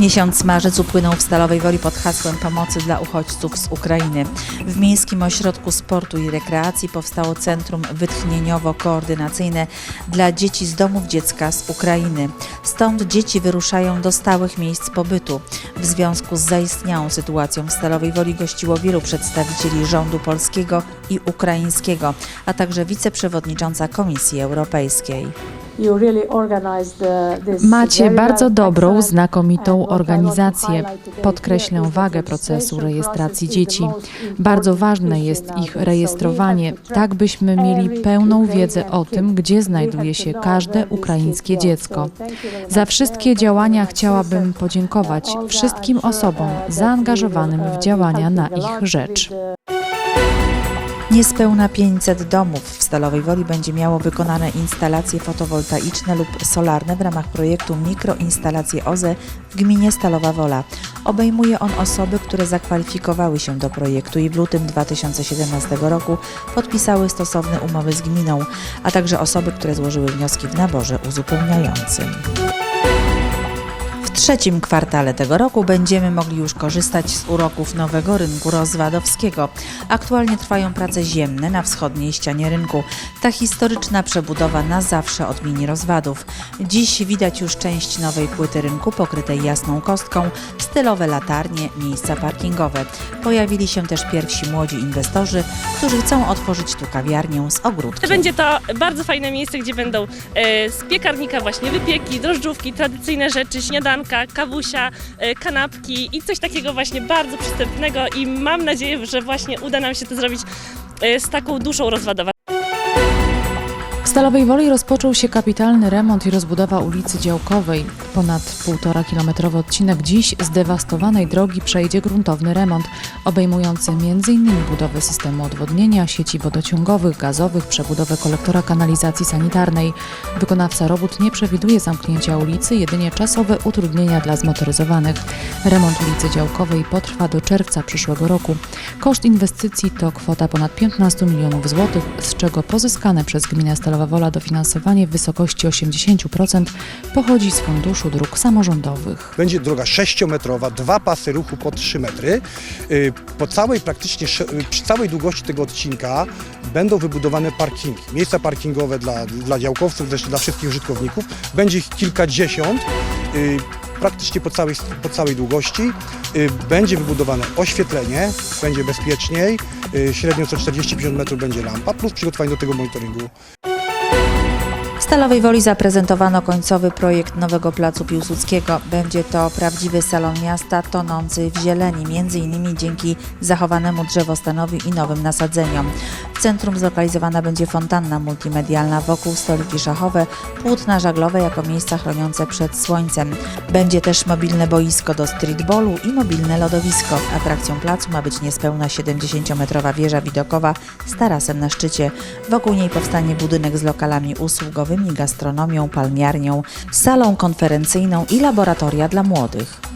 Miesiąc marzec upłynął w Stalowej Woli pod hasłem pomocy dla uchodźców z Ukrainy. W Miejskim Ośrodku Sportu i Rekreacji powstało Centrum Wytchnieniowo-Koordynacyjne dla dzieci z domów dziecka z Ukrainy. Stąd dzieci wyruszają do stałych miejsc pobytu. W związku z zaistniałą sytuacją w Stalowej Woli gościło wielu przedstawicieli rządu polskiego i ukraińskiego, a także wiceprzewodnicząca Komisji Europejskiej. Macie bardzo dobrą, znakomitą organizację. Podkreślę wagę procesu rejestracji dzieci. Bardzo ważne jest ich rejestrowanie, tak byśmy mieli pełną wiedzę o tym, gdzie znajduje się każde ukraińskie dziecko. Za wszystkie działania chciałabym podziękować wszystkim osobom zaangażowanym w działania na ich rzecz. Niespełna 500 domów w Stalowej Woli będzie miało wykonane instalacje fotowoltaiczne lub solarne w ramach projektu Mikroinstalacje OZE w gminie Stalowa Wola. Obejmuje on osoby, które zakwalifikowały się do projektu i w lutym 2017 roku podpisały stosowne umowy z gminą, a także osoby, które złożyły wnioski w naborze uzupełniającym. Trzecim kwartale tego roku będziemy mogli już korzystać z uroków nowego rynku rozwadowskiego. Aktualnie trwają prace ziemne na wschodniej ścianie rynku. Ta historyczna przebudowa na zawsze odmieni rozwadów. Dziś widać już część nowej płyty rynku pokrytej jasną kostką, stylowe latarnie, miejsca parkingowe. Pojawili się też pierwsi młodzi inwestorzy, którzy chcą otworzyć tu kawiarnię z ogródkiem. Będzie to bardzo fajne miejsce, gdzie będą e, z piekarnika właśnie wypieki, drożdżówki, tradycyjne rzeczy, śniadanka, kawusia, e, kanapki i coś takiego właśnie bardzo przystępnego i mam nadzieję, że właśnie uda nam się to zrobić e, z taką duszą rozwadową. Stalowej Woli rozpoczął się kapitalny remont i rozbudowa ulicy Działkowej. Ponad półtora kilometrowy odcinek dziś zdewastowanej drogi przejdzie gruntowny remont, obejmujący m.in. budowę systemu odwodnienia, sieci wodociągowych, gazowych, przebudowę kolektora kanalizacji sanitarnej. Wykonawca robót nie przewiduje zamknięcia ulicy, jedynie czasowe utrudnienia dla zmotoryzowanych. Remont ulicy Działkowej potrwa do czerwca przyszłego roku. Koszt inwestycji to kwota ponad 15 milionów złotych, z czego pozyskane przez gminę Stalowa Wola dofinansowanie w wysokości 80% pochodzi z Funduszu Dróg Samorządowych. Będzie droga 6-metrowa, dwa pasy ruchu po 3 metry. Y, Po całej praktycznie, y, przy całej długości tego odcinka będą wybudowane parkingi. Miejsca parkingowe dla, dla działkowców, zresztą dla wszystkich użytkowników. Będzie ich kilkadziesiąt. y, Praktycznie po całej, po całej długości będzie wybudowane oświetlenie, będzie bezpieczniej, średnio co 40-50 metrów będzie lampa, plus przygotowanie do tego monitoringu Stalowej Woli zaprezentowano końcowy projekt nowego placu Piłsudskiego. Będzie to prawdziwy salon miasta tonący w zieleni, między innymi dzięki zachowanemu drzewostanowi i nowym nasadzeniom. W centrum zlokalizowana będzie fontanna multimedialna wokół stoliki szachowe, płótna żaglowe jako miejsca chroniące przed słońcem. Będzie też mobilne boisko do streetballu i mobilne lodowisko. Atrakcją placu ma być niespełna 70-metrowa wieża widokowa z tarasem na szczycie. Wokół niej powstanie budynek z lokalami usługowymi, gastronomią, palmiarnią, salą konferencyjną i laboratoria dla młodych.